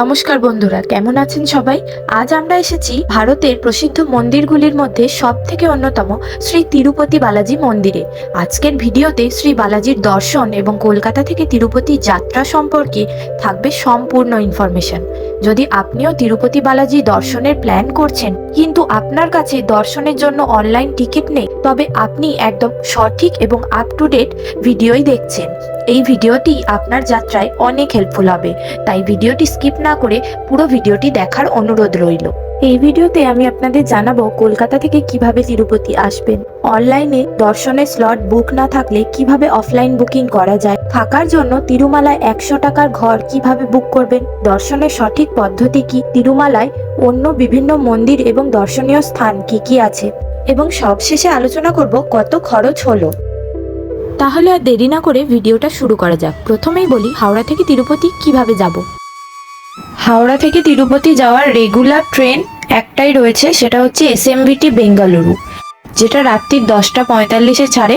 নমস্কার বন্ধুরা, কেমন আছেন সবাই? আজ আমরা এসেছি ভারতের প্রসিদ্ধ মন্দিরগুলির মধ্যে সব থেকে অন্যতম শ্রী তিরুপতি বালাজি মন্দিরে। আজকের ভিডিওতে শ্রী বালাজির দর্শন এবং কলকাতা থেকে তিরুপতি যাত্রা সম্পর্কে থাকবে সম্পূর্ণ ইনফরমেশন যদি আপনিও তিরুপতি বালাজি দর্শনের প্ল্যান করছেন, কিন্তু আপনার কাছে দর্শনের জন্য অনলাইন টিকিট নেই, তবে আপনি একদম সঠিক এবং আপ টু ডেট ভিডিওই দেখছেন। এই ভিডিওটি আপনার যাত্রায় অনেক হেল্পফুল হবে। তাই ভিডিওটি স্কিপ না করে পুরো ভিডিওটি দেখার অনুরোধ রইল। এই ভিডিওতে আমি আপনাদের জানাব কলকাতা থেকে কীভাবে তিরুপতি আসবেন। অনলাইনে দর্শনের স্লট বুক না থাকলে কীভাবে অফলাইন বুকিং করা যায়? থাকার জন্য তিরুমালায় একশো টাকার ঘর কীভাবে বুক করবেন? দর্শনের সঠিক পদ্ধতি কি? তিরুমালায় অন্য বিভিন্ন মন্দির এবং দর্শনীয় স্থান কি কি আছে? এবং সবশেষে আলোচনা করব কত খরচ হলো। তাহলে আর দেরি না করে ভিডিওটা শুরু করা যাক। প্রথমেই বলি, হাওড়া থেকে তিরুপতি কীভাবে যাব? হাওড়া থেকে তিরুপতি যাওয়ার রেগুলার ট্রেন একটাই রয়েছে, সেটা হচ্ছে এস এমভিটি বেঙ্গালুরু যেটা রাত্রির দশটা পঁয়তাল্লিশে ছাড়ে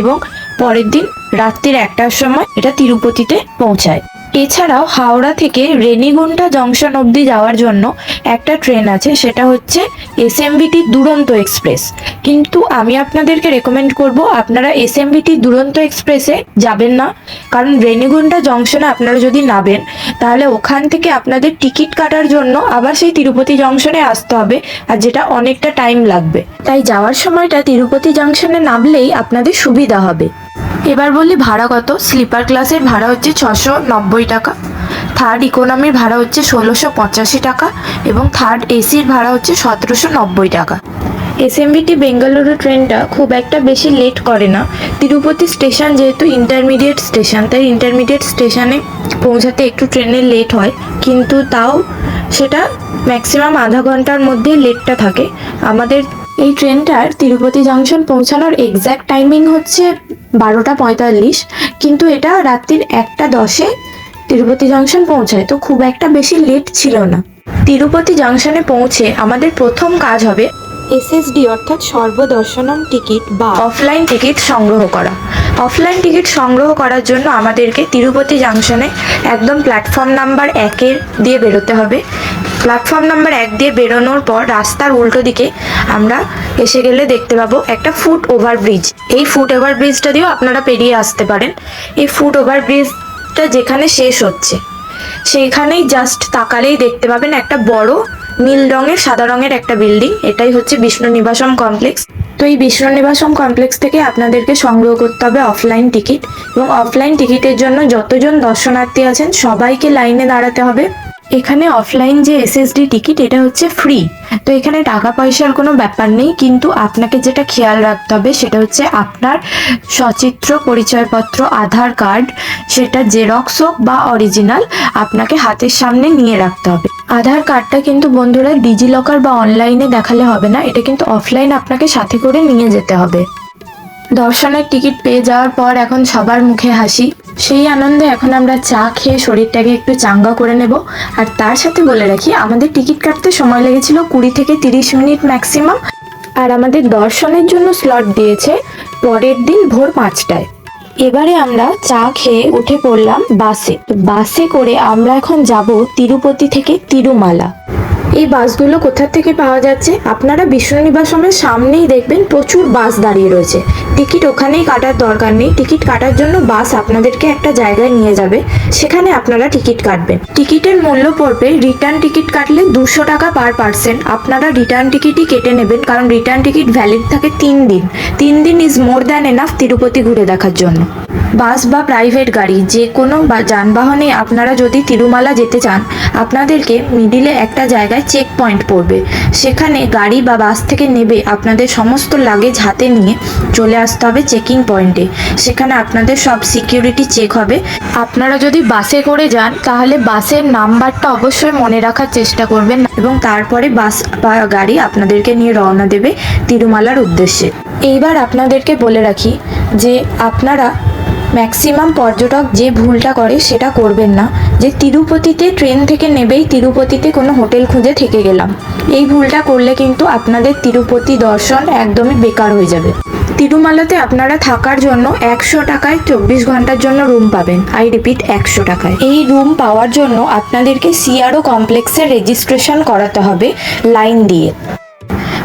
এবং পরের দিন রাত্রির একটার সময় এটা তিরুপতিতে পৌঁছায়। এছাড়াও হাওড়া থেকে রেনিগুন্টা জংশন অবধি যাওয়ার জন্য একটা ট্রেন আছে, সেটা হচ্ছে এসএমবিটি দুরন্ত এক্সপ্রেস। কিন্তু আমি আপনাদেরকে রেকমেন্ড করব, আপনারা এসএমবিটি দুরন্ত এক্সপ্রেসে যাবেন না। কারণ রেনিগুন্টা জংশনে আপনারা যদি নামেন, তাহলে ওখান থেকে আপনাদের টিকিট কাটার জন্য আবার সেই তিরুপতি জংশনে আসতে হবে, আর যেটা অনেকটা টাইম লাগবে। তাই যাওয়ার সময়টা তিরুপতি জংশনে নামলেই আপনাদের সুবিধা হবে। এবার বলি ভাড়া কত? স্লিপার ক্লাসের ভাড়া হচ্ছে ছশো নব্বই টাকা। থার্ড ইকোনমির ভাড়া হচ্ছে ষোলোশো পঁচাশি টাকা এবং থার্ড এসির ভাড়া হচ্ছে সতেরোশো নব্বই টাকা। এসএমবিটি বেঙ্গালুরু ট্রেনটা খুব একটা বেশি লেট করে না। তিরুপতি স্টেশন যেহেতু ইন্টারমিডিয়েট স্টেশন তাই ইন্টারমিডিয়েট স্টেশনে পৌঁছাতে একটু ট্রেনের লেট হয়। কিন্তু তাও সেটা ম্যাক্সিমাম আধা ঘণ্টার মধ্যে লেটটা থাকে। আমাদের এই ট্রেনটার তিরুপতি জংশন পৌঁছানোর এক্স্যাক্ট টাইমিং হচ্ছে বারোটা পঁয়তাল্লিশ, কিন্তু এটা রাত্রির একটা দশে তিরুপতি জংশন পৌঁছায়। তো খুব একটা বেশি লেট ছিল না। তিরুপতি জংশনে পৌঁছে আমাদের প্রথম কাজ হবে এসএসডি অর্থাৎ সর্বদর্শনম টিকিট বা অফলাইন টিকিট সংগ্রহ করা। অফলাইন টিকিট সংগ্রহ করার জন্য আমাদেরকে তিরুপতি জাংশনে একদম প্ল্যাটফর্ম নাম্বার একের দিয়ে বেরোতে হবে। প্ল্যাটফর্ম নাম্বার এক দিয়ে বেরোনোর পর রাস্তার উল্টো দিকে আমরা এসে গেলে দেখতে পাবো একটা ফুট ওভারব্রিজ এই ফুট ওভারব্রিজটা দিয়েও আপনারা পেরিয়ে আসতে পারেন। এই ফুট ওভারব্রিজটা যেখানে শেষ হচ্ছে, সেইখানেই জাস্ট তাকালেই দেখতে পাবেন একটা বড় নীল রঙের, সাদা রঙের একটা বিল্ডিং। এটাই হচ্ছে বিষ্ণু নিবাসম কমপ্লেক্স। তো এই বিষ্ণু নিবাসম কমপ্লেক্স থেকে আপনাদেরকে সংগ্রহ করতে হবে অফলাইন টিকিট এবং অফলাইন টিকিটের জন্য যতজন দর্শনার্থী আছেন সবাইকে লাইনে দাঁড়াতে হবে। এখানে অফলাইন যে এসএসডি টিকিট এটা হচ্ছে ফ্রি তো এখানে টাকা পয়সার কোনো ব্যাপার নেই, কিন্তু আপনাকে যেটা খেয়াল রাখতে হবে, সেটা হচ্ছে আপনার সচিত্র, পরিচয়পত্র, আধার কার্ড, সেটা জেরক্স হোক বা অরিজিনাল আপনাকে হাতের সামনে নিয়ে রাখতে হবে। আধার কার্ডটা কিন্তু বন্ধুরা ডিজিলকার বা অনলাইনে দেখালে হবে না, এটা কিন্তু অফলাইন আপনাকে সাথে করে নিয়ে যেতে হবে। দর্শনের টিকিট পেয়ে যাওয়ার পর এখন সবার মুখে হাসি। সেই আনন্দে এখন আমরা চা খেয়ে শরীরটাকে একটু চাঙ্গা করে নেব। আর তার সাথে বলে রাখি, আমাদের টিকিট কাটতে সময় লেগেছিল কুড়ি থেকে তিরিশ মিনিট ম্যাক্সিমাম। আর আমাদের দর্শনের জন্য স্লট দিয়েছে পরের দিন ভোর পাঁচটায়। এবারে আমরা চা খেয়ে উঠে পড়লাম বাসে। বাসে করে আমরা এখন যাব তিরুপতি থেকে তিরুমালা। এই বাসগুলো কোথা থেকে পাওয়া যাচ্ছে? আপনারা বিষ্ণুনিবাসমের সামনেই দেখবেন প্রচুর বাস দাঁড়িয়ে রয়েছে। টিকিট ওখানেই কাটার দরকার নেই। টিকিট কাটার জন্য বাস আপনাদেরকে একটা জায়গায় নিয়ে যাবে। সেখানে আপনারা টিকিট কাটবেন। টিকিটের মূল্য পড়বে রিটার্ন টিকিট কাটলে দুশো টাকা পার পার্সেন্ট আপনারা রিটার্ন টিকিটই কেটে নেবেন, কারণ রিটার্ন টিকিট ভ্যালিড থাকে তিন দিন। তিন দিন is more than enough Tirupati ঘুরে দেখার জন্য। বাস বা প্রাইভেট গাড়ি, যে কোনো বা যানবাহনে আপনারা যদি তিরুমালা যেতে চান, আপনাদেরকে মিডিলে একটা জায়গায় চেক পয়েন্ট পড়বে। সেখানে গাড়ি বা বাস থেকে নেবে আপনাদের সমস্ত লাগেজ হাতে নিয়ে চলে আসতে হবে চেকিং পয়েন্টে সেখানে আপনাদের সব সিকিউরিটি চেক হবে। আপনারা যদি বাসে করে যান, তাহলে বাসের নাম্বারটা অবশ্যই মনে রাখার চেষ্টা করবেন এবং তারপরে বাস বা গাড়ি আপনাদেরকে নিয়ে রওনা দেবে তিরুমালার উদ্দেশ্যে। এইবার আপনাদেরকে বলে রাখি যে, আপনারা ম্যাক্সিমাম পর্যটক যে ভুলটা করে সেটা করবেন না। যে তিরুপতিতে ট্রেন থেকে নেবেই তিরুপতিতে কোনো হোটেল খুঁজে থেকে গেলাম। এই ভুলটা করলে কিন্তু আপনাদের তিরুপতি দর্শন একদমই বেকার হয়ে যাবে। তিরুমালাতে আপনারা থাকার জন্য একশো টাকায় চব্বিশ ঘণ্টার জন্য রুম পাবেন। আই রিপিট একশো টাকায়। এই রুম পাওয়ার জন্য আপনাদেরকে সিআরও কমপ্লেক্সের রেজিস্ট্রেশন করাতে হবে লাইন দিয়ে।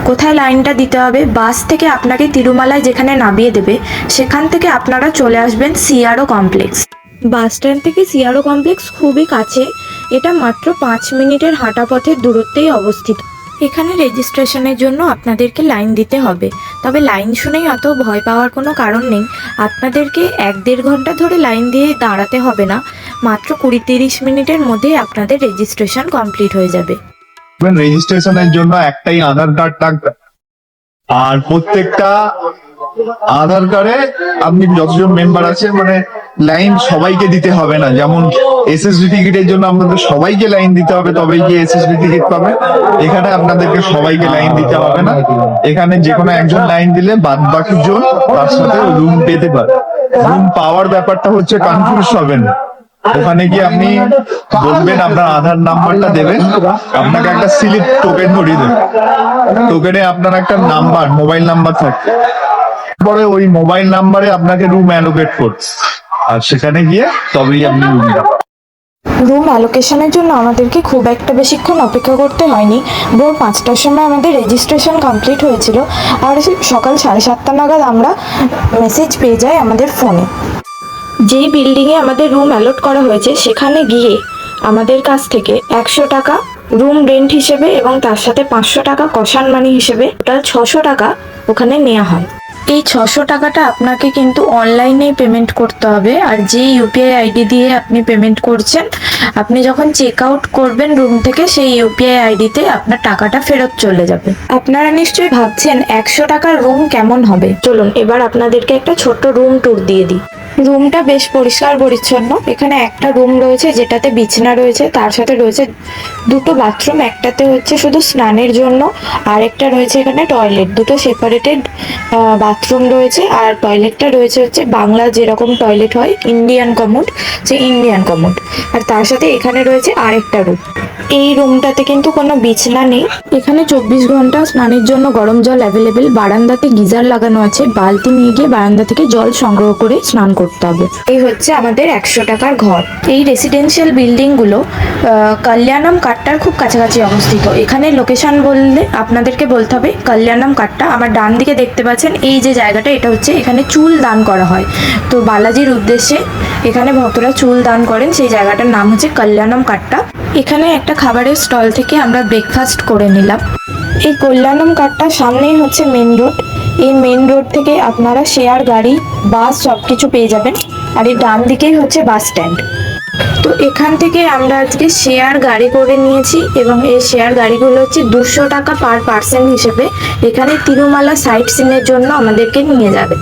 কোথায় লাইনটা দিতে হবে? বাস থেকে আপনাকে তিরুমালায় যেখানে নামিয়ে দেবে, সেখান থেকে আপনারা চলে আসবেন সিআরও কমপ্লেক্স। বাস স্ট্যান্ড থেকে সিআরও কমপ্লেক্স খুবই কাছে। এটা মাত্র পাঁচ মিনিটের হাঁটা পথের দূরত্বেই অবস্থিত। এখানে রেজিস্ট্রেশনের জন্য আপনাদেরকে লাইন দিতে হবে। তবে লাইন শুনেই অত ভয় পাওয়ার কোনো কারণ নেই। আপনাদেরকে এক দেড় ঘণ্টা ধরে লাইন দিয়ে দাঁড়াতে হবে না। মাত্র কুড়ি তিরিশ মিনিটের মধ্যেই আপনাদের রেজিস্ট্রেশন কমপ্লিট হয়ে যাবে। রেজিস্ট্রেশনের জন্য একটাই আধার কার্ড লাগবে। আর প্রত্যেকটা আধার কার্ডে আপনি যতজন মেম্বার আছে মানে লাইন সবাইকে দিতে হবে না। যেমন এসএসবি টিকিটের জন্য আপনাদের সবাইকে লাইন দিতে হবে, তবেই গিয়ে এসএসবি টিকিট পাবে এখানে আপনাদেরকে সবাইকে লাইন দিতে হবে না। এখানে যে কোনো একজন লাইন দিলে বাদ বাকি জন তার সাথে রুম পেতে পারে। রুম পাওয়ার ব্যাপারটা হচ্ছে কনফিউজ হবেন। ওখানে গিয়ে আপনি বলবেন আপনার আধার নাম্বারটা দেবেন। আপনাকে একটা স্লিপ টোকেন ধরিয়ে দেবে টোকেনে আপনার একটা নাম্বার মোবাইল নাম্বার থাকে। পরে ওই মোবাইল নাম্বারে আপনাকে রুম অ্যালোকেট করছে। আর সেখানে গিয়ে তবেই আপনি রুমটা রুম অ্যালোকেশনের জন্য আমাদেরকে খুব একটা বেশিক্ষণ অপেক্ষা করতে হয়নি। ভোর পাঁচটার সময় আমাদের রেজিস্ট্রেশন কমপ্লিট হয়েছিল। আর সকাল সাড়ে সাতটা নাগাদ আমরা মেসেজ পেয়ে যাই আমাদের ফোনে যেই বিল্ডিংয়ে আমাদের রুম অ্যালট করা হয়েছে সেখানে গিয়ে আমাদের কাছ থেকে একশো টাকা রুম রেন্ট হিসেবে এবং তার সাথে পাঁচশো টাকা কষান মানি হিসেবে টোটাল ছশো টাকা ওখানে নেওয়া হয়। এই ছশো টাকাটা আপনাকে কিন্তু অনলাইনেই পেমেন্ট করতে হবে। আর যে ইউপিআই আইডি দিয়ে আপনি পেমেন্ট করছেন আপনি যখন চেক আউট করবেন রুম থেকে সেই ইউপিআই আইডিতে আপনার টাকাটা ফেরত চলে যাবে। আপনারা নিশ্চয়ই ভাবছেন একশো টাকার রুম কেমন হবে? চলুন এবার আপনাদেরকে একটা ছোট্ট রুম ট্যুর দিয়ে দিই। রুমটা বেশ পরিষ্কার পরিচ্ছন্ন। এখানে একটা রুম রয়েছে যেটাতে বিছানা রয়েছে, তার সাথে রয়েছে দুটো বাথরুম, একটাতে হচ্ছে শুধু স্নানের জন্য, আর একটা রয়েছে এখানে টয়লেট। দুটো সেপারেটেড বাথরুম রয়েছে, আর টয়লেটটা রয়েছে হচ্ছে বাংলা যেরকম টয়লেট হয়, ইন্ডিয়ান কমোড, যে ইন্ডিয়ান কমোড। আর তার সাথে এখানে রয়েছে আরেকটা রুম। এই রুমটাতে কিন্তু কোনো বিছনা নেই। এখানে চব্বিশ ঘণ্টা স্নানের জন্য গরম জল অ্যাভেলেবেল বারান্দাতে গিজার লাগানো আছে, বালতি নিয়ে গিয়ে বারান্দা থেকে জল সংগ্রহ করে স্নান করতে হবে। এই হচ্ছে আমাদের একশো টাকার ঘর। এই রেসিডেন্সিয়াল বিল্ডিংগুলো কল্যাণম কাট্টার খুব কাছাকাছি অবস্থিত। এখানে লোকেশন বললে আপনাদেরকে বলতে হবে, কল্যাণম কাট্টা আমার ডান দিকে দেখতে পাচ্ছেন, এই যে জায়গাটা, এটা হচ্ছে এখানে চুল দান করা হয়। তো বালাজির উদ্দেশ্যে এখানে ভক্তরা চুল দান করেন, সেই জায়গাটার নাম হচ্ছে কল্যাণম কাট্টা এখানে একটা খাবারের স্টল থেকে আমরা ব্রেকফাস্ট করে নিলাম। এই কল্যাণম কাট্টার সামনেই হচ্ছে মেন রোড এই মেন রোড থেকে আপনারা শেয়ার গাড়ি বাস সব কিছু পেয়ে যাবেন। আর এই ডান দিকেই হচ্ছে বাস স্ট্যান্ড তো এখান থেকে আমরা আজকে শেয়ার গাড়ি করে নিয়েছি এবং এই শেয়ার গাড়িগুলো হচ্ছে দুশো টাকা পার পার্সেন্ট হিসেবে এখানে তিরুমালা সাইট সিনের জন্য আমাদেরকে নিয়ে যাবে।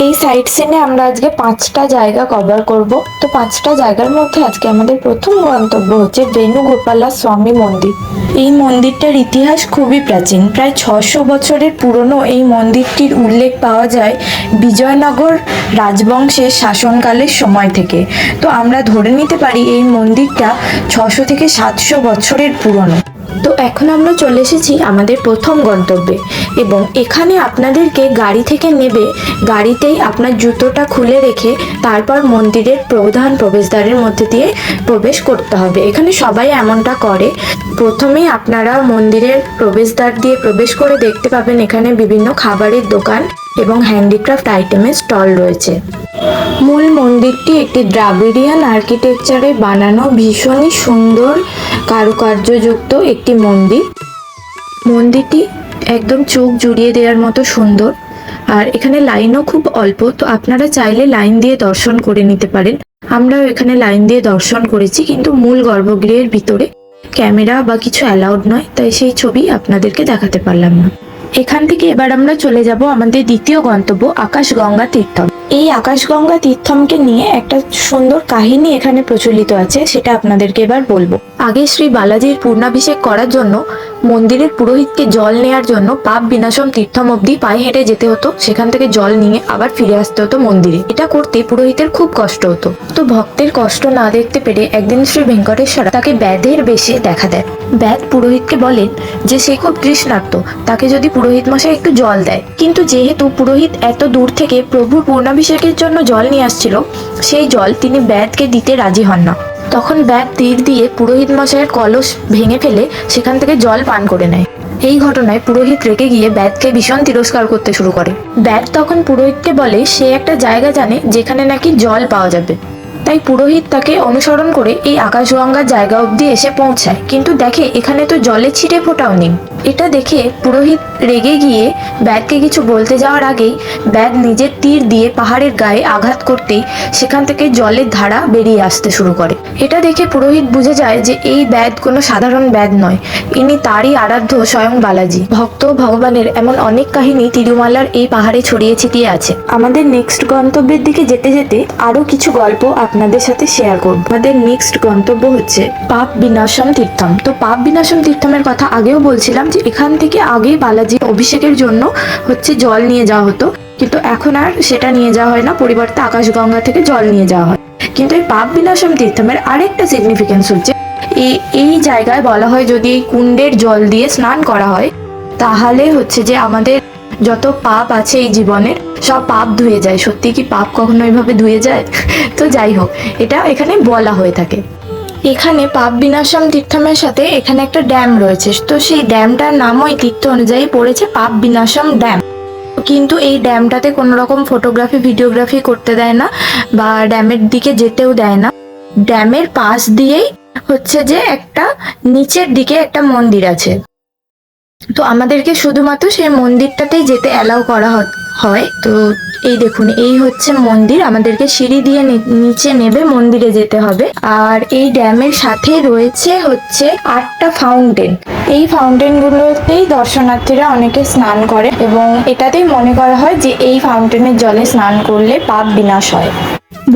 এই সাইট সিনে আমরা আজকে পাঁচটা জায়গা কভার করব। তো পাঁচটা জায়গার মধ্যে আজকে আমাদের প্রথম গন্তব্য হচ্ছে বেণুগোপালা স্বামী মন্দির। এই মন্দিরটার ইতিহাস খুবই প্রাচীন। প্রায় ছশো বছরের পুরনো এই মন্দিরটির উল্লেখ পাওয়া যায় বিজয়নগর রাজবংশের শাসনকালের সময় থেকে। তো আমরা ধরে নিতে পারি এই মন্দিরটা ছশো থেকে সাতশো বছরের পুরনো। তো এখন আমরা চলে এসেছি আমাদের প্রথম গন্তব্যে এবং এখানে আপনাদেরকে গাড়ি থেকে নেবে, গাড়িতেই আপনার জুতোটা খুলে রেখে তারপর মন্দিরের প্রধান প্রবেশদ্বারের মধ্যে দিয়ে প্রবেশ করতে হবে। এখানে সবাই এমনটা করে। প্রথমেই আপনারা মন্দিরের প্রবেশদ্বার দিয়ে প্রবেশ করে দেখতে পাবেন এখানে বিভিন্ন খাবারের দোকান। এবং হ্যান্ডিক্রাফট আইটেমের স্টল রয়েছে। মূল মন্দিরটি একটি দ্রাবিড়িয়ান আর্কিটেকচারে বানানো ভীষণই সুন্দর, কারুকার্যযুক্ত একটি মন্দির। মন্দিরটি একদম চোখ জুড়িয়ে দেওয়ার মতো সুন্দর আর এখানে লাইনও খুব অল্প, তো আপনারা চাইলে লাইন দিয়ে দর্শন করে নিতে পারেন। আমরাও এখানে লাইন দিয়ে দর্শন করেছি, কিন্তু মূল গর্ভগৃহের ভিতরে ক্যামেরা বা কিছু অ্যালাউড নয়, তাই সেই ছবি আপনাদেরকে দেখাতে পারলাম না। এখান থেকে এবার আমরা চলে যাব আমাদের দ্বিতীয় গন্তব্য আকাশগঙ্গা তীর্থম। এই আকাশগঙ্গা তীর্থমকে নিয়ে একটা সুন্দর কাহিনী এখানে প্রচলিত আছে, সেটা আপনাদেরকে এবার বলব। আগে শ্রী বালাজির পূর্ণাভিষেক করার জন্য, মন্দিরের পুরোহিতকে জল নেয়ার জন্য পাপ বিনাশম তীর্থম অব্দি পায়ে হেঁটে যেতে হতো, সেখান থেকে জল নিয়ে আবার ফিরে আসতে হতো মন্দিরে। এটা করতে পুরোহিতের খুব কষ্ট হতো। তো ভক্তের কষ্ট না দেখতে পেরে একদিন শ্রী ভেঙ্কটেশ্বর তাকে ব্যাধের বেশে দেখা দেয় ব্যাধ পুরোহিতকে বলেন যে, সে খুব তৃষ্ণার্ত, তাকে যদি পুরোহিত মশাই একটু জল দেয়। কিন্তু যেহেতু পুরোহিত এত দূর থেকে প্রভুর পূর্ণাভিষেকের জন্য জল নিয়ে আসছিল। সেই জল তিনি ব্যাধকে দিতে রাজি হন না। তখন ব্যাগ তীর দিয়ে পুরোহিত মশাইয়ের কলস ভেঙে ফেলে সেখান থেকে জল পান করে নেয়। এই ঘটনায় পুরোহিত রেগে গিয়ে ব্যাদকে ভীষণ তিরস্কার করতে শুরু করে। ব্যাদ তখন পুরোহিতকে বলে, সে একটা জায়গা জানে যেখানে নাকি জল পাওয়া যাবে। তাই পুরোহিত তাকে অনুসরণ করে এই আকাশগঙ্গার জায়গা অবধি এসে পৌঁছায়। কিন্তু দেখে এখানে তো জলে ছিটে ফোটাও নেই। এটা দেখে পুরোহিত রেগে গিয়ে ব্যাগকে কিছু বলতে যাওয়ার আগেই ব্যাগ নিজের তীর দিয়ে পাহাড়ের গায়ে আঘাত করতেই সেখান থেকে জলের ধারা বেরিয়ে আসতে শুরু করে। এটা দেখে পুরোহিত বুঝে যায় যে এই ব্যাদ কোনো সাধারণ ব্যাদ নয়। ইনি তারই আরাধ্য স্বয়ং বালাজি। ভক্ত ভগবানের এমন অনেক কাহিনী তিরুমালার এই পাহাড়ে ছড়িয়ে ছিটিয়ে আছে। আমাদের নেক্সট গন্তব্যের দিকে যেতে যেতে আরও কিছু গল্প আপনাদের সাথে শেয়ার করব। আমাদের নেক্সট গন্তব্য হচ্ছে পাপ বিনাশম তীর্থম। তো পাপ বিনাশম তীর্থমের কথা আগেও বলছিলাম যে এখান থেকে আগে বালাজি অভিষেকের জন্য হচ্ছে জল নিয়ে যাওয়া হতো। কিন্তু এখন আর সেটা নিয়ে যাওয়া হয় না, পরিবর্তে আকাশগঙ্গা থেকে জল নিয়ে যাওয়া হয়। কিন্তু এই পাপ বিনাশম তীর্থমের আরেকটা সিগনিফিকেন্স হচ্ছে এই এই জায়গায় বলা হয় যদি এই কুণ্ডের জল দিয়ে স্নান করা হয়, তাহলে হচ্ছে যে আমাদের যত পাপ আছে এই জীবনের সব পাপ ধুয়ে যায়। সত্যি কি পাপ কখনো এইভাবে ধুয়ে যায়? তো যাই হোক, এটা এখানে বলা হয়ে থাকে। এখানে পাপ বিনাশম তীর্থমের সাথে এখানে একটা ড্যাম রয়েছে। তো সেই ড্যামটার নাম ওই তীর্থ অনুযায়ী পড়েছে পাপ বিনাশম ড্যাম। কিন্তু এই ড্যামটাতে কোনো রকম ফটোগ্রাফি ভিডিওগ্রাফি করতে দেয় না বা ড্যামের দিকে যেতেও দেয় না। ড্যামের পাশ দিয়েই হচ্ছে যে একটা নিচের দিকে একটা মন্দির আছে। তো আমাদেরকে শুধুমাত্র সেই মন্দিরটাতেই যেতে অ্যালাউ করা হ- হয়। তো এই দেখুন, এই হচ্ছে মন্দির। আমাদেরকে সিঁড়ি দিয়ে নিচে নেবে মন্দিরে যেতে হবে। আর এই ড্যামের সাথে রয়েছে হচ্ছে আটটা ফাউন্টেন। এই ফাউন্টেনগুলোতেই দর্শনার্থীরা অনেকে স্নান করে এবং এটাতেই মনে করা হয় যে এই ফাউন্টেনের জলে স্নান করলে পাপ বিনাশ হয়।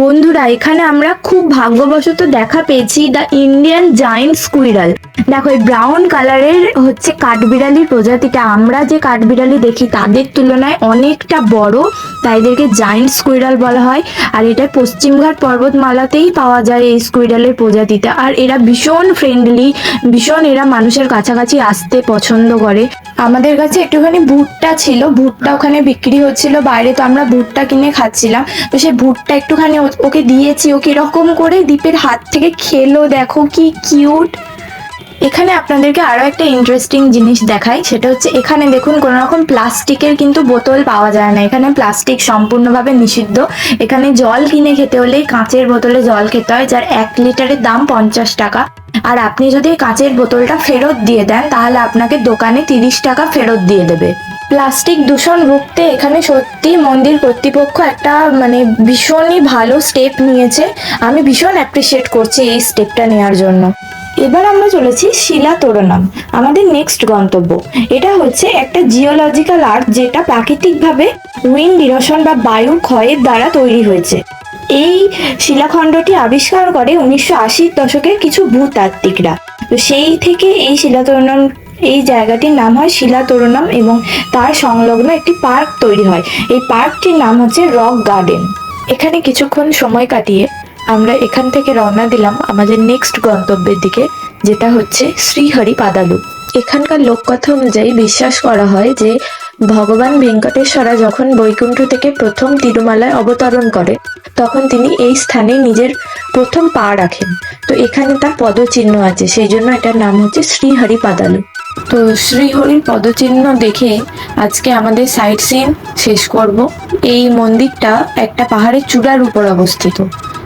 বন্ধুরা, এখানে আমরা খুব ভাগ্যবশত দেখা পেয়েছি দ্য ইন্ডিয়ান জায়েন্ট স্কুইরাল দেখো, এই ব্রাউন কালারের হচ্ছে কাঠবিড়ালির প্রজাতিটা। আমরা যে কাঠবিড়ালি দেখি, তাদের তুলনায় অনেকটা বড়, তাই এদেরকে জায়েন্ট স্কুইরাল বলা হয়। আর এটা পশ্চিমঘাট পর্বতমালাতেই পাওয়া যায় এই স্কুইরালের প্রজাতিটা। আর এরা ভীষণ ফ্রেন্ডলি ভীষণ এরা মানুষের কাছাকাছি আসতে পছন্দ করে। আমাদের কাছে একটুখানি ভুট্টা ছিল, ভুট্টা ওখানে বিক্রি হচ্ছিল, বাইরে তো আমরা ভুট্টা কিনে খাচ্ছিলাম। তো সেই ভুট্টা একটুখানি ওকে দিয়েছি, ও কীরকম করে দ্বীপের হাত থেকে খেলো দেখো কি কিউট এখানে আপনাদেরকে আরও একটা ইন্টারেস্টিং জিনিস দেখাই, সেটা হচ্ছে এখানে দেখুন কোনো রকম প্লাস্টিকের কিন্তু বোতল পাওয়া যায় না। এখানে প্লাস্টিক সম্পূর্ণভাবে নিষিদ্ধ। এখানে জল কিনে খেতে হলেই কাঁচের বোতলে জল খেতে হয়, যার এক লিটারের দাম পঞ্চাশ টাকা। আর আপনি যদি কাঁচের বোতলটা ফেরত দিয়ে দেন, তাহলে আপনাকে দোকানে তিরিশ টাকা ফেরত দিয়ে দেবে। প্লাস্টিক দূষণ রুখতে এখানে সত্যি মন্দির কর্তৃপক্ষ একটা মানে ভীষণই ভালো স্টেপ নিয়েছে। আমি ভীষণ অ্যাপ্রিসিয়েট করছি এই স্টেপটা নেওয়ার জন্য। এবার আমরা চলেছি শিলা তোরণাম, আমাদের নেক্সট গন্তব্য। এটা হচ্ছে একটা জিওলজিক্যাল আর্ট যেটা প্রাকৃতিকভাবে উইন্ড ইরোশন বা বায়ু ক্ষয়ের দ্বারা তৈরি হয়েছে। এই শিলাখণ্ডটি আবিষ্কার করে উনিশশো আশির দশকের কিছু ভূতাত্ত্বিকরা। তো সেই থেকে এই শিলাতোরণম, এই জায়গাটির নাম হয় শিলাতোরণম এবং তার সংলগ্ন একটি পার্ক তৈরি হয়। এই পার্কটির নাম হচ্ছে রক গার্ডেন। এখানে কিছুক্ষণ সময় কাটিয়ে আমরা এখান থেকে রওনা দিলাম আমাদের নেক্সট গন্তব্যের দিকে, যেটা হচ্ছে শ্রীহরি পাদালু এখানকার লোককথা অনুযায়ী বিশ্বাস করা হয় যে ভগবান ভেঙ্কটেশ্বরা যখন বৈকুণ্ঠ থেকে প্রথম তিরুমালায় অবতরণ করে, তখন তিনি এই স্থানে নিজের প্রথম পা রাখেন। তো এখানে তার পদচিহ্ন আছে, সেই জন্য এটার নাম হচ্ছে শ্রীহরি পাদালু তো শ্রীহরির পদচিহ্ন দেখে আজকে আমাদের সাইট সিন শেষ করব। এই মন্দিরটা একটা পাহাড়ের চূড়ার উপর অবস্থিত।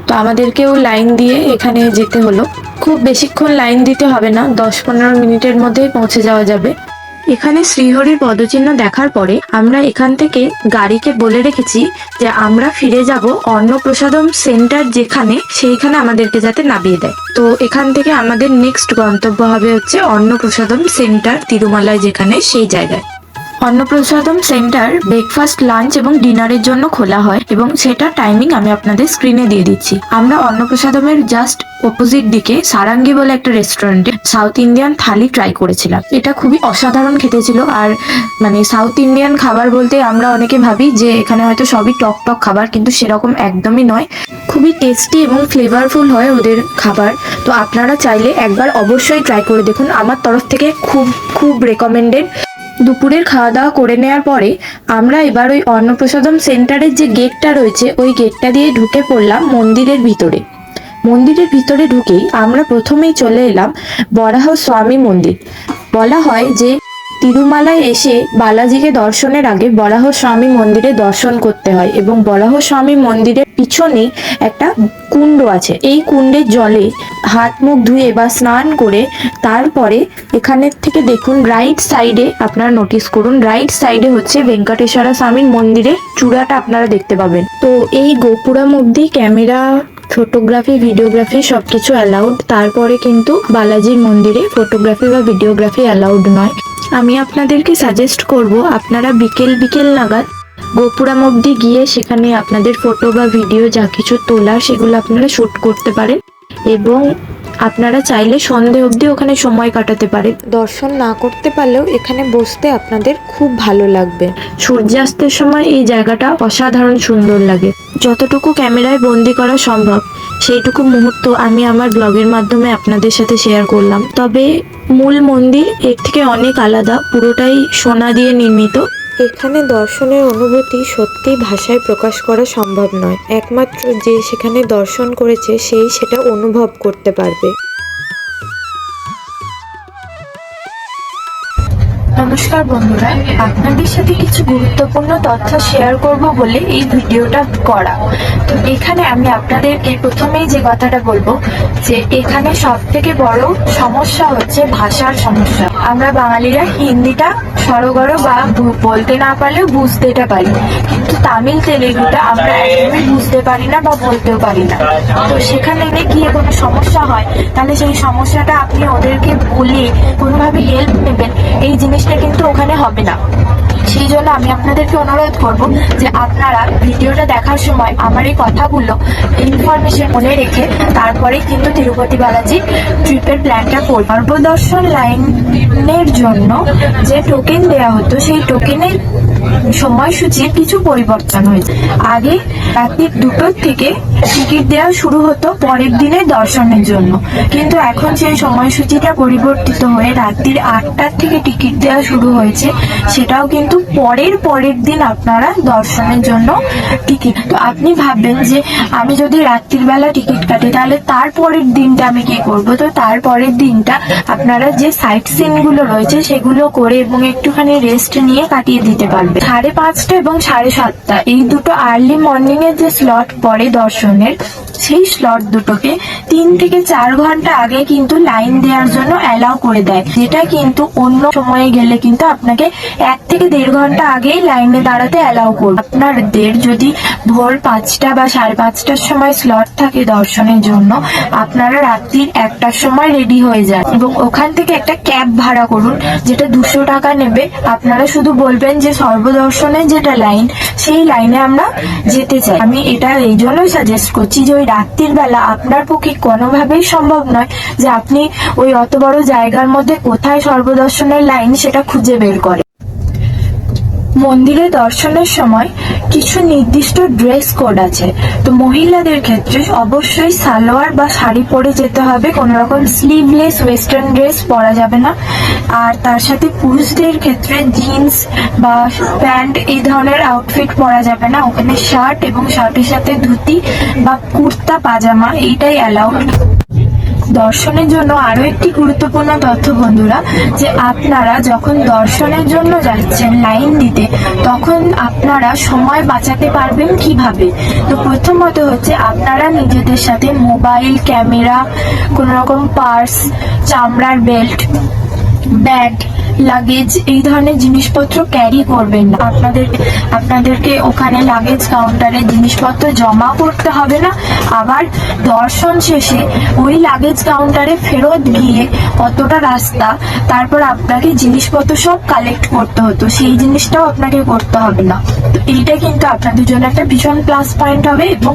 তো আমাদেরকেও লাইন দিয়ে এখানে যেতে হলো। খুব বেশিক্ষণ লাইন দিতে হবে না, দশ পনেরো মিনিটের মধ্যেই পৌঁছে যাওয়া যাবে। এখানে শ্রীহরির পদচিহ্ন দেখার পরে আমরা এখান থেকে গাড়িকে বলে রেখেছি যে আমরা ফিরে যাব অন্নপ্রসাদম সেন্টার যেখানে, সেইখানে আমাদেরকে যাতে নামিয়ে দেয়। তো এখান থেকে আমাদের নেক্সট গন্তব্য হবে হচ্ছে অন্নপ্রসাদম সেন্টার তিরুমালায় যেখানে সেই জায়গায়। অন্নপ্রসাদম সেন্টার ব্রেকফাস্ট লাঞ্চ এবং ডিনারের জন্য খোলা হয় এবং সেটা টাইমিং আমি আপনাদের স্ক্রিনে দিয়ে দিচ্ছি। আমরা অন্নপ্রসাদমের জাস্ট অপোজিট দিকে সারাঙ্গি বলে একটা রেস্টুরেন্টে সাউথ ইন্ডিয়ান থালি ট্রাই করেছিলাম। এটা খুবই অসাধারণ খেতে ছিল আর মানে সাউথ ইন্ডিয়ান খাবার বলতে আমরা অনেকে ভাবি যে এখানে হয়তো সবই টক টক খাবার কিন্তু সেরকম একদমই নয়। খুবই টেস্টি এবং ফ্লেভারফুল হয় ওদের খাবার। তো আপনারা চাইলে একবার অবশ্যই ট্রাই করে দেখুন। আমার তরফ থেকে খুব খুব রেকমেন্ডেড দুপুরের খাওয়া দাওয়া করে নেওয়ার পরে আমরা এবার ওই অন্নপ্রসাদম সেন্টারের যে গেটটা রয়েছে, ওই গেটটা দিয়ে ঢুকে পড়লাম মন্দিরের ভিতরে। মন্দিরের ভিতরে ঢুকেই আমরা প্রথমেই চলে এলাম বরাহ স্বামী মন্দির। বলা হয় যে তিরুমালায় এসে বালাজিকে দর্শনের আগে বরাহ স্বামী মন্দিরে দর্শন করতে হয় এবং বরাহ স্বামী মন্দিরের পিছনেই একটা কুণ্ড আছে। এই কুণ্ডের জলে হাত মুখ ধুয়ে বা স্নান করে তারপরে এখানের থেকে দেখুন রাইট সাইডে আপনারা নোটিস করুন রাইট সাইডে হচ্ছে ভেঙ্কটেশ্বরা স্বামীর মন্দিরের চূড়াটা আপনারা দেখতে পাবেন। তো এই গোপুরম অব্দি ক্যামেরা ফটোগ্রাফি ভিডিওগ্রাফি সবকিছু অ্যালাউড তারপরে কিন্তু বালাজির মন্দিরে ফটোগ্রাফি বা ভিডিওগ্রাফি অ্যালাউড নয়। আমি আপনাদেরকে সাজেস্ট করব আপনারা বিকেল বিকেল নাগাদ গোপুরাম অব্দি গিয়ে সেখানে আপনাদের ফটো বা ভিডিও যা কিছু তোলা সেগুলো আপনারা শ্যুট করতে পারেন এবং আপনারা চাইলে সন্ধে অবধি ওখানে সময় কাটাতে পারেন। দর্শন না করতে পারলেও এখানে বসতে আপনাদের খুব ভালো লাগবে। সূর্যাস্তের সময় এই জায়গাটা অসাধারণ সুন্দর লাগে। যতটুকু ক্যামেরায় বন্দি করা সম্ভব সেইটুকু মুহূর্ত আমি আমার ব্লগের মাধ্যমে আপনাদের সাথে শেয়ার করলাম। তবে মূল মন্দির এর থেকে অনেক আলাদা, পুরোটাই সোনা দিয়ে নির্মিত। এখানে দর্শনের অনুভূতি সত্যি ভাষায় প্রকাশ করা সম্ভব নয়। একমাত্র যে সেখানে দর্শন করেছে, সেই সেটা অনুভব করতে পারবে। নমস্কার বন্ধুরা, আপনাদের সাথে কিছু গুরুত্বপূর্ণ তথ্য শেয়ার করব বলে এই ভিডিওটা করা। তো এখানে আমি আপনাদেরকে প্রথমেই যে কথাটা বলব, যে এখানে সব থেকে বড় সমস্যা হচ্ছে ভাষার সমস্যা। আমরা বাঙালিরা হিন্দিটা সরগর বা বলতে না পারলেও বুঝতেটা পারি। কিন্তু তামিল তেলেগুটা আমরা একদমই বুঝতে পারি না বা বলতেও পারি না। তো সেখানে গিয়ে কোনো সমস্যা হয়, তাহলে সেই সমস্যাটা আপনি ওদেরকে বলে কোনোভাবে হেল্প নেবেন, এই জিনিসটা কিন্তু ওখানে হবে না। সেই জন্য আমি আপনাদেরকে অনুরোধ করব যে আপনারা ভিডিওটা দেখার সময় আমার এই কথাগুলো ইনফরমেশন মনে রেখে তারপরে কিন্তু তিরুপতি বালাজি ট্রিপের প্ল্যানটা করব সর্বদর্শন লাইনের জন্য যে টোকেন দেওয়া হতো, সেই টোকেনের সময়সূচির কিছু পরিবর্তন হয়েছে। আগে রাত্রি দুটোর থেকে টিকিট দেওয়া শুরু হতো পরের দিনের দর্শনের জন্য। কিন্তু এখন সেই সময়সূচিটা পরিবর্তিত হয়ে রাত্রির আটটার থেকে টিকিট দেওয়া শুরু হয়েছে, সেটাও কিন্তু পরের পরের দিন আপনারা দর্শনের জন্য টিকিট তো আপনি ভাববেন যে আমি যদি রাত্রির বেলা টিকিট কাটি, তাহলে তারপরের দিনটা আমি কি করব? তো তারপরের দিনটা আপনারা যে সাইট সিনগুলো রয়েছে, সেগুলো করে এবং একটুখানি রেস্ট নিয়ে কাটিয়ে দিতে পারবে সাড়ে পাঁচটা এবং সাড়ে সাতটা, এই দুটো আর্লি মর্নিং এর যে স্লট পড়ে দর্শনের, সেই স্লট দুটোকে তিন থেকে চার ঘণ্টা আগে কিন্তু লাইন দেওয়ার জন্য অ্যালাউ করে দেয়। যেটা কিন্তু অন্য সময়ে গেলে কিন্তু আপনাকে এক থেকে দেড় ঘণ্টা আগেই লাইনে দাঁড়াতে অ্যালাউ করবে। আপনাদের যদি ভোর পাঁচটা বা সাড়ে পাঁচটার সময় স্লট থাকে দর্শনের জন্য, আপনারা রাত্রির একটার সময় রেডি হয়ে যান। এবং ওখান থেকে একটা ক্যাব ভাড়া করুন, যেটা দুশো টাকা নেবে। আপনারা শুধু বলবেন যে সর্বদর্শনের যেটা লাইন সেই লাইনে আমরা যেতে চাই। আমি এটা এই জন্যই সাজেস্ট করছি যে ওই রাত্রির বেলা আপনার পক্ষে কোনোভাবেই সম্ভব নয় যে আপনি ওই অত বড় জায়গার মধ্যে কোথায় সর্বদর্শনের লাইন সেটা খুঁজে বের করে মন্দিরে দর্শনের সময় কিছু নির্দিষ্ট ড্রেস কোড আছে। তো মহিলাদের ক্ষেত্রে অবশ্যই সালোয়ার বা শাড়ি পরে যেতে হবে। কোনো রকম স্লিভলেস ওয়েস্টার্ন ড্রেস পরা যাবে না। আর তার সাথে পুরুষদের ক্ষেত্রে জিন্স বা প্যান্ট এই ধরনের আউটফিট পরা যাবে না। ওখানে শার্ট এবং শার্টের সাথে ধুতি বা কুর্তা, পাজামা, এইটাই অ্যালাউড দর্শনের জন্য আরও একটি গুরুত্বপূর্ণ তথ্য, বন্ধুরা, যে আপনারা যখন দর্শনের জন্য যাচ্ছেন লাইন দিতে, তখন আপনারা সময় বাঁচাতে পারবেন কীভাবে? তো প্রথমত হচ্ছে আপনারা নিজেদের সাথে মোবাইল, ক্যামেরা কোনো রকম পার্স, চামড়ার বেল্ট, ব্যাগ লাগেজ এই ধরনের জিনিসপত্র ক্যারি করবেন না। আপনাদের, আপনাদেরকে ওখানে লাগেজ কাউন্টারে জিনিসপত্র জমা করতে হবে না। আবার দর্শন শেষে ওই লাগেজ কাউন্টারে ফেরত গিয়ে কতটা রাস্তা, তারপর আপনাকে জিনিসপত্র সব কালেক্ট করতে হতো। সেই জিনিসটাও আপনাকে করতে হবে না। তো এইটা কিন্তু আপনাদের জন্য একটা ভীষণ প্লাস পয়েন্ট হবে এবং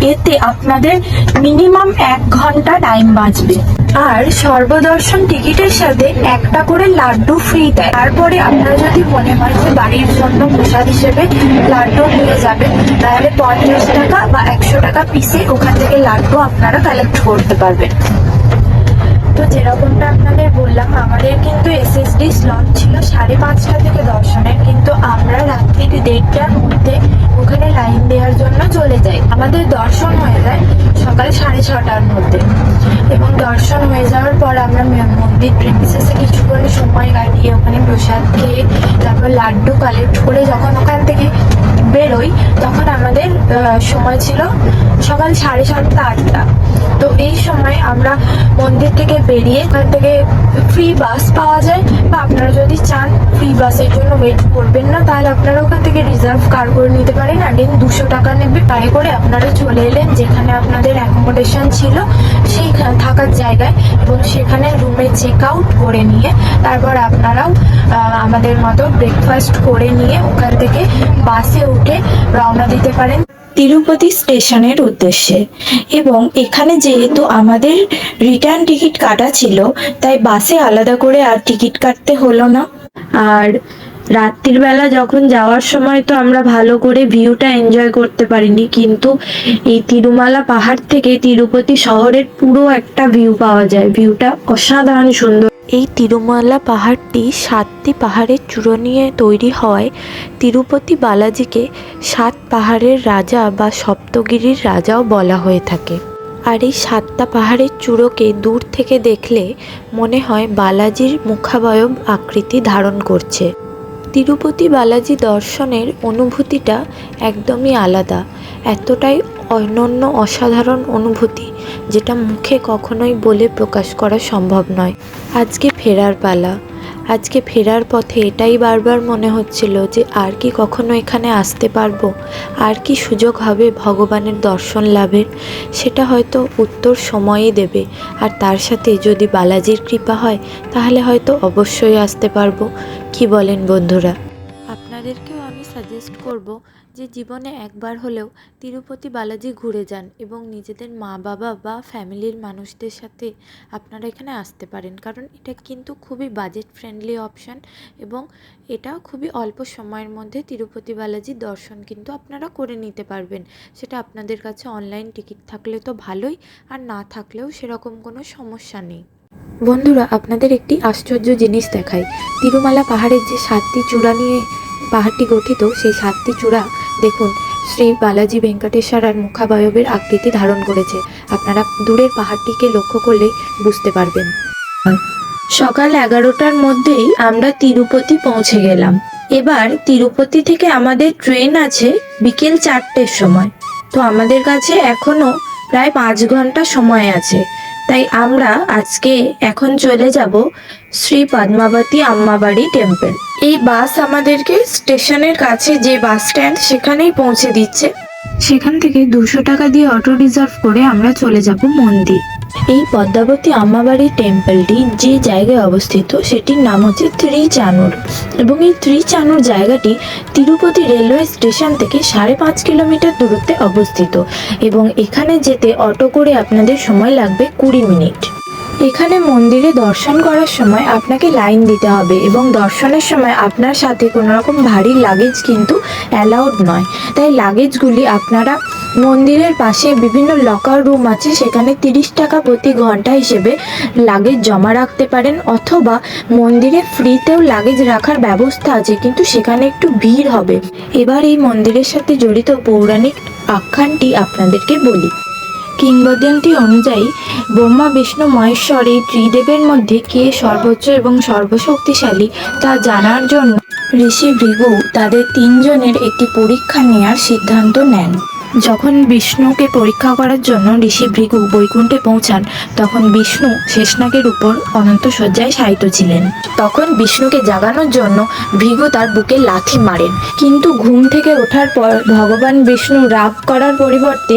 এতে আপনাদের মিনিমাম এক ঘণ্টা টাইম বাঁচবে। আর সর্বদর্শন টিকিটের সাথে একটা করে লাড্ডু ফ্রি দেয়। তারপরে আপনারা যদি মনে হয় যে বাড়ির জন্য প্রসাদ হিসেবে লাড্ডু নিয়ে যাবেন, তাহলে পঞ্চাশ টাকা বা একশো টাকা পিসে ওখান থেকে লাড্ডু আপনারা কালেক্ট করতে পারবেন। তো যেরকমটা আপনাদের বললাম, আমাদের কিন্তু এসএসডি স্লট ছিল সাড়ে পাঁচটা থেকে দর্শনের কিন্তু আমরা রাত্রি দেড়টার মধ্যে ওখানে লাইন দেওয়ার জন্য চলে যাই। আমাদের দর্শন হয়ে যায় সকাল সাড়ে ছটার মধ্যে। এবং দর্শন হয়ে যাওয়ার পর আমরা মন্দির প্রেমিসেসে কিছুক্ষণ সময় কাটিয়ে ওখানে প্রসাদ খেয়ে তারপর লাড্ডু কালেক্ট করে যখন ওখান থেকে বেরোই, তখন আমাদের সময় ছিল সকাল সাড়ে সাতটা, আটটা। তো এই সময় আমরা মন্দির থেকে বেরিয়ে ওখান থেকে ফ্রি বাস পাওয়া যায়। বা আপনারা যদি বাসের জন্য ওয়েট করবেন না। তাহলে আপনারা ওখান থেকে রিজার্ভ কার করে নিতে পারেন আর আগেন দুশো টাকা নেবে। পায়ে করে আপনারা চলে এলেন যেখানে আপনাদের অ্যাকোমোডেশন ছিল সেই থাকার জায়গায় এবং সেখানে রুমে চেক আউট করে নিয়ে তারপর আপনারাও আমাদের মতো ব্রেকফাস্ট করে নিয়ে ওখান থেকে বাসে উঠে রওনা দিতে পারেন। তিরুপতি স্টেশনের উদ্দেশ্যে এবং এখানে যেহেতু আমাদের রিটার্ন টিকিট কাটা ছিল, তাই বাসে আলাদা করে আর টিকিট কাটতে হলো না। আর রাত্রির বেলা যখন যাওয়ার সময় তো আমরা ভালো করে ভিউটা এনজয় করতে পারিনি, কিন্তু এই তিরুমালা পাহাড় থেকে তিরুপতি শহরের পুরো একটা ভিউ পাওয়া যায়। ভিউটা অসাধারণ সুন্দর। এই তিরুমালা পাহাড়টি সাতটি পাহাড়ের চূড়ো নিয়ে তৈরি হওয়ায় তিরুপতি বালাজিকে সাত পাহাড়ের রাজা বা সপ্তগিরির রাজাও বলা হয়ে থাকে। আর এই সাতটা পাহাড়ের চূড়োকে দূর থেকে দেখলে মনে হয় বালাজির মুখাবয়ব আকৃতি ধারণ করছে। তিরুপতি বালাজি দর্শনের অনুভূতিটা একদমই আলাদা, এতটাই অনন্য অসাধারণ অনুভূতি যেটা মুখে কখনোই বলে প্রকাশ করা সম্ভব নয়। আজকে ফেরার পালা। আজকে ফেরার পথে এটাই বারবার মনে হচ্ছিল যে আর কি কখনো এখানে আসতে পারব, আর কি সুযোগ হবে ভগবানের দর্শন লাভের, সেটা হয়তো উত্তর সময়ই দেবে। আর তার সাথে যদি বালাজির কৃপা হয়, তাহলে হয়তো অবশ্যই আসতে পারব। কি বলেন বন্ধুরা? আপনাদেরকেও আমি সাজেস্ট করব যে জীবনে একবার হলেও তিরুপতি বালাজি ঘুরে যান এবং নিজেদের মা বাবা বা ফ্যামিলির মানুষদের সাথে আপনারা এখানে আসতে পারেন। কারণ এটা কিন্তু খুবই বাজেট ফ্রেন্ডলি অপশান এবং এটা খুবই অল্প সময়ের মধ্যে তিরুপতি বালাজি দর্শন কিন্তু আপনারা করে নিতে পারবেন। সেটা আপনাদের কাছে অনলাইন টিকিট থাকলে তো ভালোই, আর না থাকলেও সেরকম কোনো সমস্যা নেই। বন্ধুরা, আপনাদের একটি আশ্চর্য জিনিস দেখাই। তিরুমালা পাহাড়ের যে সাতটি চূড়া নিয়ে পাহাড়টি গঠিত সেই সাতটি চূড়া, দেখুন, শ্রী বালাজি ভেঙ্কটেশ্বর আর মুখাবয়বের আকৃতি ধারণ করেছে। আপনারা দূরের পাহাড়টিকে লক্ষ্য করলেই বুঝতে পারবেন। সকাল এগারোটার মধ্যেই আমরা তিরুপতি পৌঁছে গেলাম। এবার তিরুপতি থেকে আমাদের ট্রেন আছে বিকেল চারটের সময়। তো আমাদের কাছে এখনও প্রায় পাঁচ ঘণ্টা সময় আছে। তাই আমরা আজকে এখন চলে যাব শ্রী পদ্মাবতী আম্মাবাড়ি টেম্পল এই বাস আমাদেরকে স্টেশনের কাছে যে বাস স্ট্যান্ড সেখানেই পৌঁছে দিচ্ছে। সেখান থেকে দুশো টাকা দিয়ে অটো রিজার্ভ করে আমরা চলে যাব মন্দির। এই পদ্মাবতী আম্মাবাড়ি টেম্পলটি যে জায়গায় অবস্থিত, সেটির নাম হচ্ছে ত্রিচানুর। এবং এই ত্রিচানুর জায়গাটি তিরুপতি রেলওয়ে স্টেশন থেকে সাড়ে পাঁচ কিলোমিটার দূরত্বে অবস্থিত। এবং এখানে যেতে অটো করে আপনাদের সময় লাগবে কুড়ি মিনিট। এখানে মন্দিরে দর্শন করার সময় আপনাকে লাইন দিতে হবে এবং দর্শনের সময় আপনার সাথে কোনো রকম ভারী লাগেজ কিন্তু অ্যালাউড নয়। তাই লাগেজগুলি আপনারা মন্দিরের পাশে বিভিন্ন লকার রুম আছে, সেখানে তিরিশ টাকা প্রতি ঘণ্টা হিসেবে লাগেজ জমা রাখতে পারেন অথবা মন্দিরে ফ্রিতেও লাগেজ রাখার ব্যবস্থা আছে, কিন্তু সেখানে একটু ভিড় হবে। এবার এই মন্দিরের সাথে জড়িত পৌরাণিক আখ্যানটি আপনাদেরকে বলি। কিংবদন্তি অনুযায়ী ব্রহ্মা, বিষ্ণু, মহেশ্বর এই ত্রিদেবের মধ্যে কে সর্বোচ্চ এবং সর্বশক্তিশালী তা জানার জন্য ঋষি ভৃগু তাদের তিনজনের একটি পরীক্ষা নেওয়ার সিদ্ধান্ত নেন। যখন বিষ্ণুকে পরীক্ষা করার জন্য ঋষি ভৃগু বৈকুণ্ঠে পৌঁছান, তখন বিষ্ণু শেষনাগের উপর অনন্ত শয্যায় শায়িত ছিলেন। তখন বিষ্ণুকে জাগানোর জন্য ভৃগু তার বুকে লাথি মারেন। কিন্তু ঘুম থেকে ওঠার পর ভগবান বিষ্ণু রাগ করার পরিবর্তে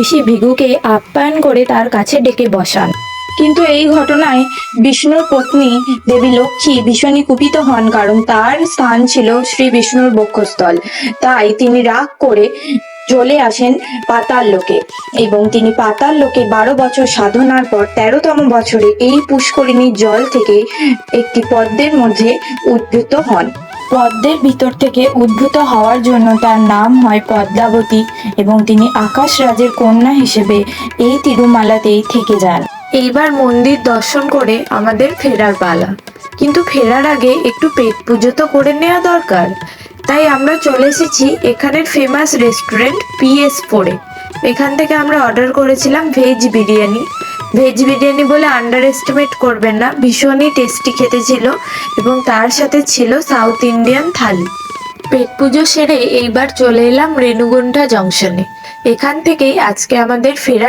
ঋষি ভৃগুকে আপ্যায়ন করে তার কাছে ডেকে বসান। কিন্তু এই ঘটনায় বিষ্ণুর পত্নী দেবী লক্ষ্মী ভীষণই কুপিত হন, কারণ তার স্থান ছিল শ্রী বিষ্ণুর বক্ষস্থল। তাই তিনি রাগ করে চলে আসেন পাতাল লোকে এবং তিনি পাতাল লোকে বারো বছর সাধনার পর তেরোতম বছরে এই পুষ্করিণীর জল থেকে একটি পদ্মের মধ্যে উদ্ভূত হন। পদ্মের ভিতর থেকে উদ্ভূত হওয়ার জন্য তার নাম হয় পদ্মাবতী এবং তিনি আকাশ রাজের কন্যা হিসেবে এই তিরুমালাতেই থেকে যান। এইবার মন্দির দর্শন করে আমাদের ফেরার পালা। কিন্তু ফেরার আগে একটু পেট পুজো তো করে নেওয়া দরকার। তাই আমরা চলে এসেছি এখানের ফেমাস রেস্টুরেন্ট পিএস ফোরে এখান থেকে আমরা অর্ডার করেছিলাম ভেজ বিরিয়ানি। ভেজ বিরিয়ানি বলে আন্ডার এস্টিমেট করবেন না, ভীষণই টেস্টি খেতে ছিল এবং তার সাথে ছিল সাউথ ইন্ডিয়ান থালি। পেট পুজো সেরে এইবার চলে এলাম রেণুগুন্ডা জংশনে এখান থেকেই আজকে আমাদের ফেরা